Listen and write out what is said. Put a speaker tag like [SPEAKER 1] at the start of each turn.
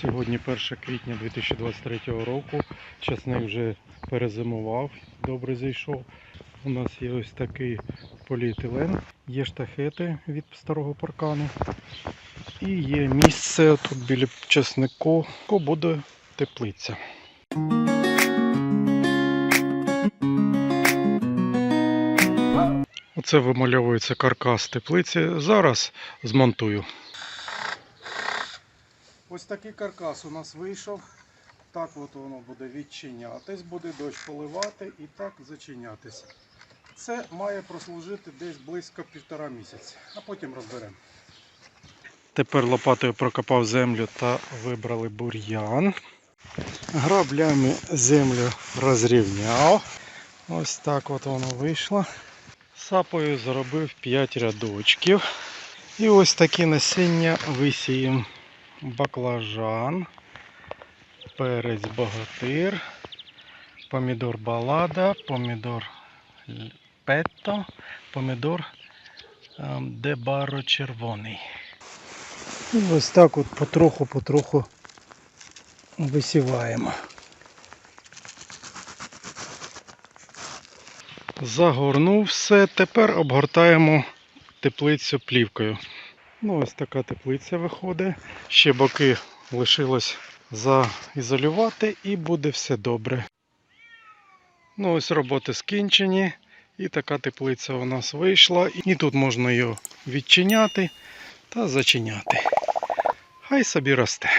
[SPEAKER 1] Сьогодні 1 квітня 2023 року. Часник вже перезимував, добре зайшов. У нас є ось такий поліетилен, є штахети від старого паркану. І є місце тут біля часнику, буде теплиця. Оце вимальовується каркас теплиці. Зараз змонтую. Ось такий каркас у нас вийшов. Так от воно буде відчинятись, буде дощ поливати і так зачинятися. Це має прослужити десь близько півтора місяця, а потім розберемо. Тепер лопатою прокопав землю та вибрали бур'ян. Граблями землю розрівняв. Ось так от воно вийшло. Сапою зробив 5 рядочків. І ось такі насіння висіємо. Баклажан, перець богатир, помідор балада, помідор петто, помідор ем, дебаро червоний. І ось так от потроху-потроху висіваємо. Загорнув все, тепер обгортаємо теплицю плівкою. Ну, ось така теплиця виходить. Ще боки лишилось заізолювати і буде все добре. Ну, ось роботи скінчені. І така теплиця у нас вийшла. І тут можна її відчиняти та зачиняти. Хай собі росте.